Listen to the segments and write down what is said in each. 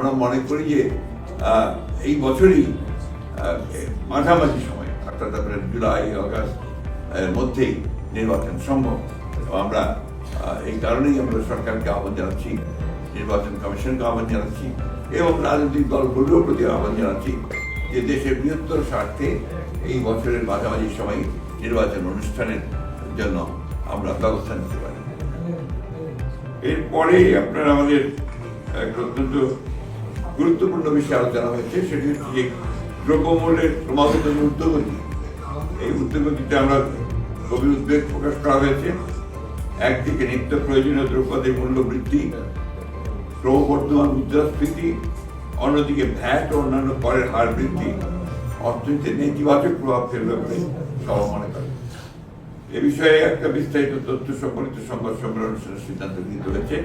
আমরা মনে করি যে এই বছরই মাঝামাঝি সময়, অর্থাৎ আপনার জুলাই আগস্ট এর মধ্যেই নির্বাচন সম্ভব। আমরা এই কারণেই আমরা সরকারকে আহ্বান জানাচ্ছি, নির্বাচন কমিশনকে আহ্বান জানাচ্ছি, এবং রাজনৈতিক দলগুলোর প্রতি আহ্বান জানাচ্ছি যে দেশের বৃহত্তর স্বার্থে এই বছরের মাঝামাঝি সময় নির্বাচন অনুষ্ঠানের জন্য আমরা ব্যবস্থা নিতে পারি। এরপরে আপনার আমাদের অত্যন্ত গুরুত্বপূর্ণ বিষয়ে আলোচনা হয়েছে, সেটি হচ্ছে যে দ্রব্যমূল্যের ক্রমাগত যে উদ্যোগতি এই উদ্যোগতিতে আমরা গভীর উদ্বেগ প্রকাশ করা হয়েছে। একদিকে নিত্য প্রয়োজনীয় দ্রব্যদের মূল্য বৃদ্ধি, ক্রমবর্ধমান মুদ্রাস্ফীতি, অন্যদিকে ভ্যাট ও অন্যান্য করের হার বৃদ্ধি অর্থনীতিতে নেতিবাচক প্রভাব ফেলবে বলে সবাই মনে করে। এ বিষয়ে একটা বিস্তারিত তথ্য সম্বলিত সংবাদ সম্মেলন সিদ্ধান্ত গৃহীত হয়েছে।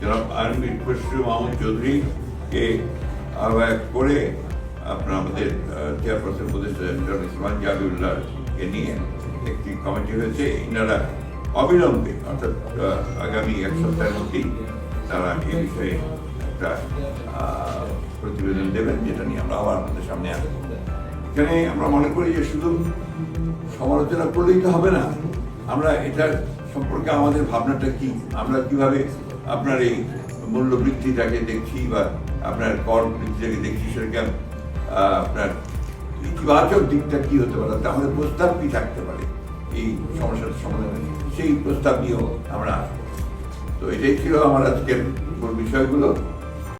জনাব আর্মি খসরু মাহমুদ চৌধুরীকে আহ্বায়ক করে আপনার আমাদের চেয়ারপারসন উপদেষ্টা জনাব ইসমান জাবিউল্লাহকে নিয়ে একটি কমিটি হয়েছে। ইনারা অবিলম্বে, অর্থাৎ আগামী এক সপ্তাহের মধ্যেই তারা এই বিষয়ে একটা প্রতিবেদন দেবেন, যেটা নিয়ে আমরা আবার আমাদের সামনে আসব। এখানে আমরা মনে করি যে শুধু সমালোচনা করলেই তো হবে না। আমরা এটার সম্পর্কে আমাদের ভাবনাটা কি? আমরা কীভাবে আপনার এই মূল্য বৃদ্ধিটাকে দেখছি বা আপনার কর বৃদ্ধিটাকে দেখছি সেটাকে আপনার ইতিবাচক দিকটা কি হতে পারে? তাহলে প্রস্তাব কি থাকতে পারে? এই সমস্যার সমাধানে সেই প্রস্তাব নিয়েও আমরা আসব। তো এটাই ছিল আমার আজকের বিষয়গুলো।